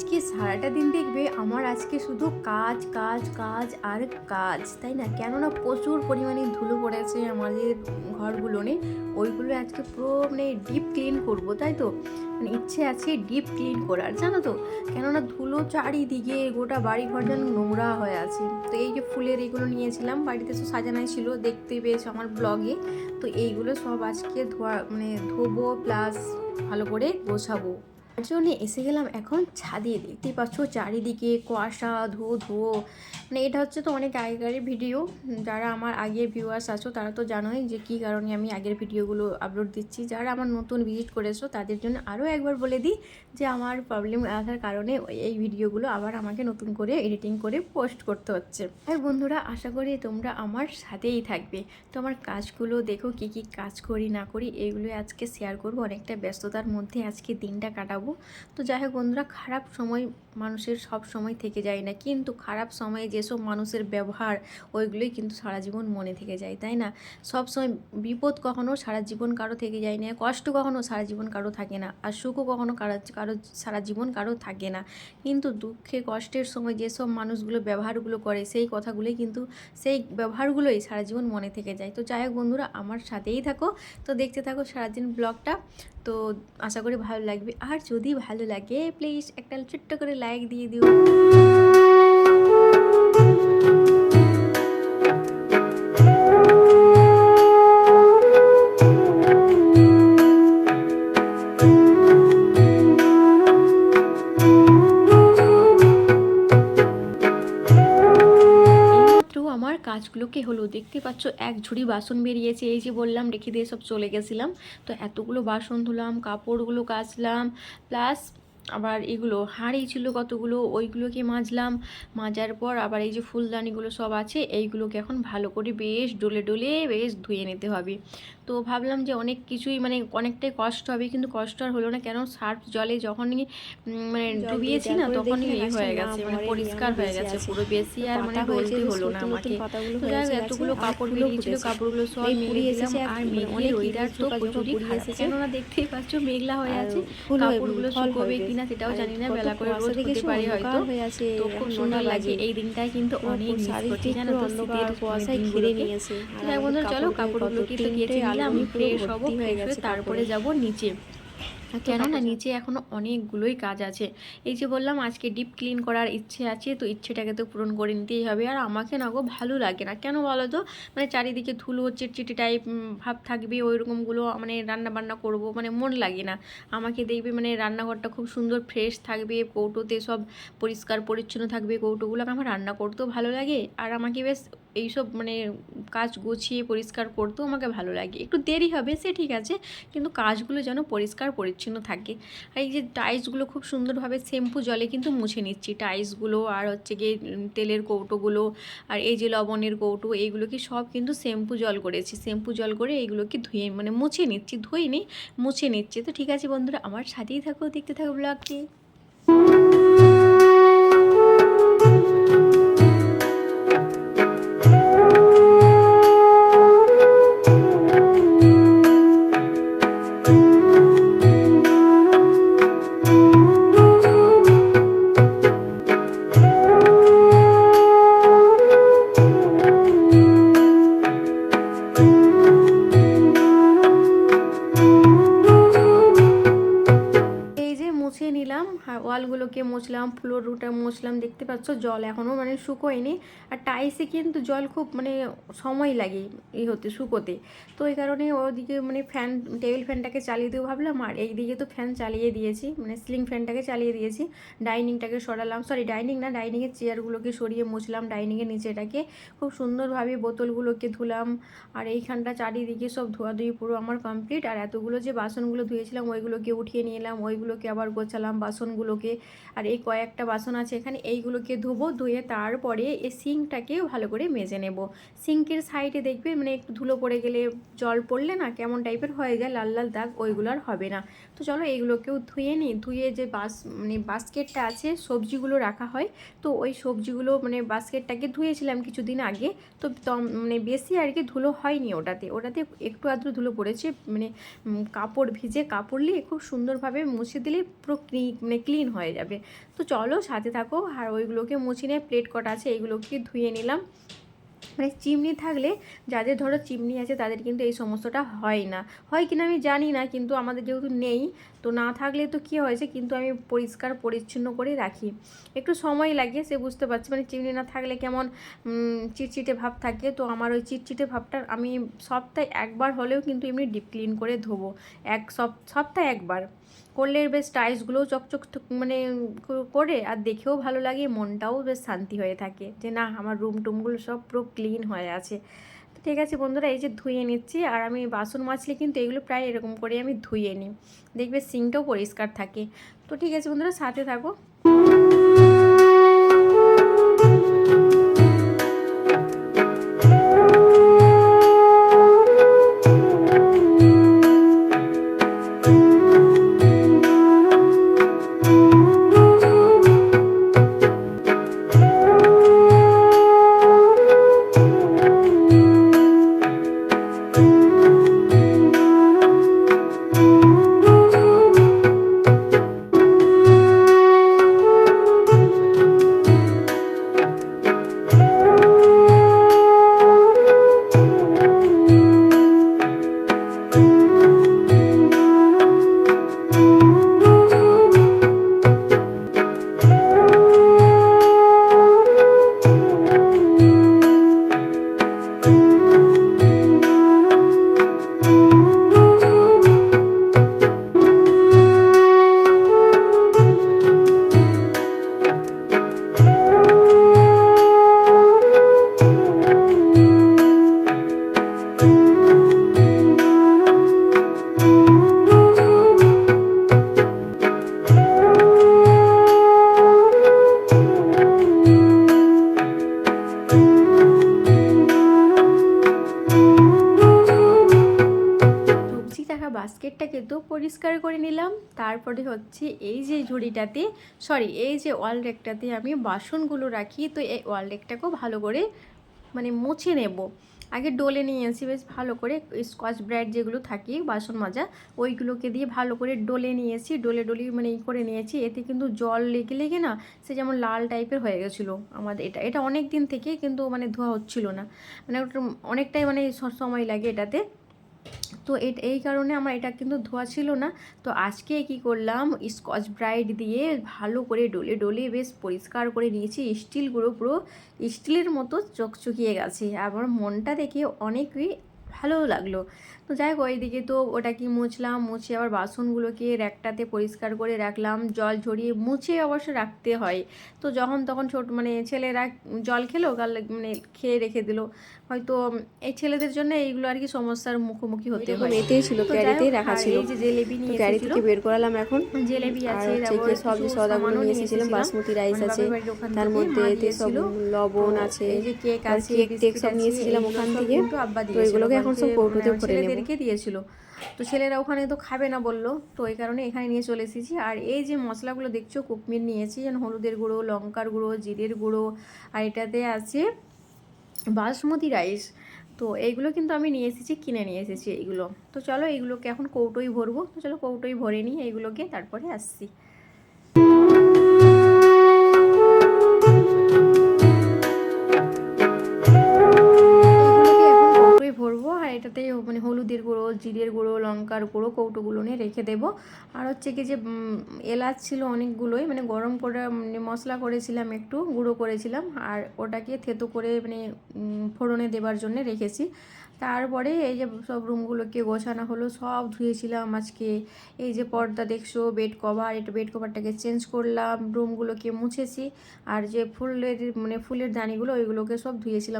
আজকে সারাটা দিন দেখবে আমার আজকে শুধু কাজ কাজ কাজ আর কাজ, তাই না? কেননা প্রচুর পরিমাণে ধুলো পড়েছে আমাদের ঘরগুলোনে ওইগুলো আজকে পুরো মানে ডিপ ক্লিন করব, তাই তো? মানে ইচ্ছে আছে ডিপ ক্লিন করার, জানো তো? কেননা ধুলো চারিদিকে গোটা বাড়ি ঘর যেন নোংরা হয়ে আছে। তো এই যে ফুলের এইগুলো নিয়েছিলাম, বাড়িতে তো সাজানাই ছিল, দেখতে পেয়েছ আমার ব্লগে তো এইগুলো সব আজকে ধোয়া মানে ধোবো প্লাস ভালো করে গোছাবো। তার জন্য এসে গেলাম এখন ছাদে। দেখতেই পাচ্ছ চারিদিকে কুয়াশা, ধুয়ো ধুয়ো। মানে এটা হচ্ছে তো অনেক আগেকারের ভিডিও। যারা আমার আগের ভিউয়ার্স আছো, তারা তো জানোই যে কী কারণে আমি আগের ভিডিওগুলো আপলোড দিচ্ছি। যারা আমার নতুন ভিজিট করেছ, তাদের জন্য আরও একবার বলে দিই যে আমার প্রবলেম আসার কারণে এই ভিডিওগুলো আবার আমাকে নতুন করে এডিটিং করে পোস্ট করতে হচ্ছে। আর বন্ধুরা, আশা করি তোমরা আমার সাথেই থাকবে। তো আমার কাজগুলো দেখো, কি কি কাজ করি, না করি এগুলো আজকে শেয়ার করব। অনেকটা ব্যস্ততার মধ্যে আজকে দিনটা কাটাবো। তো যাই হোক বন্ধুরা খারাপ সময় মানুষের সব সময় থেকে যায় না। কিন্তু খারাপ সময়ে যেসব মানুষের ব্যবহার, ওইগুলোই কিন্তু সারা জীবন মনে থেকে যায়, তাই না? সব সময় বিপদ কখনো সারা জীবন কারও থেকে যায় না, কষ্ট কখনো সারা জীবন কারও থাকে না, আর সুখও কখনো কারও কারও সারা জীবন কারও থাকে না। কিন্তু দুঃখে কষ্টের সময় যেসব মানুষগুলো ব্যবহারগুলো করে, সেই কথাগুলোই কিন্তু, সেই ব্যবহারগুলোই সারা জীবন মনে থেকে যায়। তো যাই হোক বন্ধুরা, আমার সাথেই থাকো। তো দেখতে থাকো সারাদিন ব্লগটা। তো আশা করি ভালো লাগবে। আর যদি ভালো লাগে প্লিজ একটা ছোট্ট করে লাইক দিয়ে দিও। আমার কাজগুলোকে হলো, দেখতে পাচ্ছ এক ঝুড়ি বাসন বেরিয়েছে, এই যে বললাম, রেখে দিয়ে সব চলে গেছিলাম। তো এতগুলো বাসন ধুলাম, কাপড়গুলো কাচলাম প্লাস আবার এগুলো হাঁড়ি ছিল কতগুলো ওইগুলোকে মাজলাম, মাজার পর আবার এই যে ফুলদানিগুলো সব আছে, এইগুলোকে এখন ভালো করে বেশ ডলে ডলে বেশ ধুয়ে নিতে হবে। তো ভাবলাম যে অনেক কিছুই মানে অনেকটাই কষ্ট হবে কিন্তু কষ্ট আর হলো না। কেন? সার্ফ জলে যখনই মানে ডুবিয়েছি না তখনই গাছটা হয়ে গেছে মানে পরিষ্কার হয়ে গেছে পুরো বেশি আর মানে ডলতে হলো না আমাকে। তো যাই হোক এতগুলো কাপড় বেরিয়েছিল কাপড়গুলো সব কুড়ি দিলাম আর মেঘে অনেক ওয়েদার তো প্রচুরই খারাপ কেননা দেখতেই পাচ্ছ মেঘলা হয়ে আছে কাপড়গুলো শুকোবে কিনা সেটাও জানি না বেলা করে রোদ হতে? পারে হয়তো। হয়ে আছে, তো খুব সুন্দর লাগে। এই দিনটাই কিন্তু অনেক মিস করছি জানো তো শীতের কুয়াশায় মানে ঘিরে দিনগুলোকে। নিয়েছে। তো বন্ধুরা চলো কাপড় গায়ে কাপড়গুলোকে তো কেচে তিনটে আমি প্রেয়ার সব ফ্রেশ হব হয়ে ফ্রেশ হয়ে তারপরে। যাব নিচে কেননা নিচে এখনও অনেকগুলোই কাজ আছে। এই যে বললাম আজকে ডিপ ক্লিন করার ইচ্ছে আছে তো ইচ্ছেটাকে তো পূরণ করে নিতেই হবে। আর আমাকে না গো ভালো লাগে না। কেন বলো তো? মানে চারিদিকে ধুলো চিটচিটি টাইপ ভাব থাকবে ওই রকমগুলো মানে রান্না বান্না করব মানে মন লাগে না। আমাকে দেখবে মানে রান্নাঘরটা খুব সুন্দর ফ্রেশ থাকবে কৌটোতে সব পরিষ্কার পরিচ্ছন্ন থাকবে কৌটোগুলো। আমার রান্না করতেও ভালো লাগে। আর আমাকে বেশ এইসব মানে কাজ গুছিয়ে পরিষ্কার করতেও আমাকে ভালো লাগে। একটু দেরি হবে সে ঠিক আছে। কিন্তু কাজগুলো যেন পরিষ্কার পরিচ্ছন্ন থাকে। আর এই যে টাইলসগুলো খুব সুন্দরভাবে শ্যাম্পু জলে কিন্তু মুছে নিচ্ছি। টাইলসগুলো আর হচ্ছে গিয়ে তেলের কৌটোগুলো আর এই যে লবণের কৌটো, এইগুলোকে সব কিন্তু শ্যাম্পু জল করেছি। শ্যাম্পু জল করে এইগুলোকে ধুয়ে মানে মুছে নিচ্ছি, ধুইনি, মুছে নিচ্ছি। তো ঠিক আছে বন্ধুরা, আমার সাথেই থাকো, দেখতে থাকো ব্লগটি ለአምፖል মুছলাম দেখতে পাচ্ছ, জল এখনও মানে শুকোয়নি। আর টাইসে কিন্তু জল খুব মানে সময় লাগে এই হতে, শুকোতে। তো এই কারণে ওদিকে মানে ফ্যান, টেবিল ফ্যানটাকে চালিয়ে দেবো ভাবলাম। আর এই দিকে তো ফ্যান চালিয়ে দিয়েছি মানে সিলিং ফ্যানটাকে চালিয়ে দিয়েছি। ডাইনিংটাকে সরালাম সরি ডাইনিং না ডাইনিংয়ের চেয়ারগুলোকে সরিয়ে মুছলাম, ডাইনিংয়ের নিচেটাকে। খুব সুন্দরভাবে বোতলগুলোকে ধুলাম। আর এইখানটা চারিদিকে সব ধোয়াধুয়ি পুরো আমার কমপ্লিট। আর এতগুলো যে বাসনগুলো ধুয়েছিলাম, ওইগুলোকে উঠিয়ে নিয়ে এলাম ওইগুলোকে আবার গোছালাম বাসনগুলোকে। আর এই কয়েকটা বাসন আছে, এখানে এইগুলোকে ধুবো, ধুয়ে তারপরে এই সিঙ্কটাকে ভালো করে মেজে নেব। সিঙ্কের সাইডে দেখবে মানে একটু ধুলো পড়ে গেলে জল পড়লে না কেমন টাইপের হয়ে যায়, লাল লাল দাগ, ওইগুলো আর হবে না। তো চলো এইগুলোকেও ধুয়ে নিই, ধুয়ে যে বাস মানে বাস্কেটটা আছে, সবজিগুলো রাখা হয়। তো ওই সবজিগুলো মানে বাস্কেটটাকে ধুয়েছিলাম কিছুদিন আগে, তো মানে বেশি আর কি ধুলো হয়নি ওটাতে। ওটাতে একটু আধটু ধুলো পড়েছে মানে কাপড় ভিজে কাপড় নিয়ে খুব সুন্দরভাবে মুছে দিলে পুরো মানে ক্লিন হয়ে যাবে। তো চলো সাথে থাকো। আর ওইগুলোকে মুছিয়ে নিয়ে প্লেট কটা আছে এইগুলোকে ধুয়ে নিলাম। মানে চিমনি থাকলে যাদের ধরো চিমনি আছে তাদের কিন্তু এই সমস্যাটা হয় না। হয় কিনা আমি জানি না, কিন্তু আমাদের যেহেতু নেই, তো না থাকলে তো কী হয়েছে কিন্তু আমি পরিষ্কার পরিচ্ছন্ন করে রাখি। একটু সময় লাগে, সে বুঝতে পারছি মানে চিমনি না থাকলে কেমন চিটচিটে ভাব থাকে। তো আমার ওই চিটচিটে ভাবটা আমি সপ্তাহে একবার হলেও কিন্তু এমনি ডিপ ক্লিন করে ধোবো। এক সপ, সপ্তাহে একবার। করলে বেশ টাইলসগুলোও চকচক মানে করে, আর দেখেও ভালো লাগে, মনটাও বেশ শান্তি হয়ে থাকে। যে না, আমার রুম টুমগুলো সব পুরো ক্লিন হয়ে আছে। তো ঠিক আছে বন্ধুরা, এই যে ধুয়ে নিচ্ছি, আর আমি বাসন মাজলে কিন্তু এগুলো প্রায় এরকম করে আমি ধুয়ে নিই। দেখবে সিঙ্কটাও পরিষ্কার থাকে। তো ঠিক আছে বন্ধুরা, সাথে থাকো। পরিষ্কার করে নিলাম। তারপরে হচ্ছে এই যে ঝুড়িটাতে সরি এই যে ওয়াল রেকটাতে আমি বাসনগুলো রাখি, তো এই ওয়াল রেকটাকেও ভালো করে মানে মুছে নেব। আগে ডলে নিয়েছি, বেশ ভালো করে স্কচ ব্রাইট যেগুলো থাকে, বাসন মাজা, ওইগুলোকে দিয়ে ভালো করে ডলে নিয়েছি, ডলে ডলি মানে ই করে নিয়েছি। এতে কিন্তু জল লেগে লেগে না সে যেমন লাল টাইপের হয়ে গেছিল। আমাদের এটা এটা অনেক দিন থেকে কিন্তু মানে ধোয়া হচ্ছিল না। মানে অনেকটাই মানে সময় লাগে এটাতে। তো এট- এই কারণে আমার এটা কিন্তু ধোয়া ছিল না। তো আজকে কি করলাম? স্কচ ব্রাইট দিয়ে ভালো করে ডলে ডলে বেশ পরিষ্কার করে নিয়েছি। স্টিলগুলো পুরো স্টিলের মতো চকচকিয়ে গেছে। আমার মনটা দেখে অনেকই ভালো লাগল। তো যাই হোক ওইদিকে তো ওটা কি মুছলাম মুছে আবার বাসনগুলোকে র্যাকটাতে পরিষ্কার করে রাখলাম। জল ঝরিয়ে মুছে অবশ্য রাখতে হয়। তো যখন তখন ছোট মানে ছেলেরা জল খেলো গাল মানে খেয়ে রেখে দিল। হয়তো এই ছেলেদের জন্য এইগুলো আর কি সমস্যার মুখোমুখি হতে হয়। এতেই ছিল তো যাই ক্যারিতেই হোক, রাখা ছিল। এই যে জিলেবি নিয়ে ক্যারি থেকে বের করালাম এখন। জিলেবি আছে তারপর সবজি কিছু সদাগুলো নিয়ে এসেছিলাম। বাসমতি রাইস আছে তার মধ্যে এতে সব লবণ আছে এই যে কেক আছে কেক টেক সব নিয়ে এসেছিলাম ওখান থেকে। তো এগুলোকে এখন সব কৌটোতে মানে ভরে নেব। ছেলেদেরকে দিয়েছিল। তো ছেলেরা ওখানে তো খাবে না বলল। তো এই কারণে এখানে নিয়ে চলে এসেছি। আর এই যে মশলাগুলো দেখছ, কুকমির নিয়েছি, যেন হলুদের গুঁড়ো, লঙ্কার গুঁড়ো, জিরের গুঁড়ো, আর এটাতে আছে বাসমতি রাইস। তো এইগুলো কিন্তু আমি নিয়ে এসেছি, কিনে নিয়ে এসেছি এইগুলো। তো চলো এইগুলোকে এখন কৌটোই ভরবো। তো চলো কৌটোই ভরে নিই, এইগুলোকে তারপরে আসছি। লঙ্কার গুঁড়ো কৌটোগুলো নিয়ে রেখে দেবো। আর হচ্ছে কি যে এলাচ ছিল অনেকগুলোই মানে গরম করে মানে মশলা করেছিলাম একটু, গুঁড়ো করেছিলাম, আর ওটাকে থেতো করে মানে ফোড়নে দেবার জন্য রেখেছি। তারপরে এই যে সব রুমগুলোকে গোছানো হলো, সব ধুয়েছিলাম আজকে। এই যে পর্দা দেখছ, বেড কভার, এটা বেড কভারটাকে চেঞ্জ করলাম, রুমগুলোকে মুছেছি, আর যে ফুলের মানে ফুলের দানিগুলো, ওইগুলোকে সব ধুয়েছিলাম।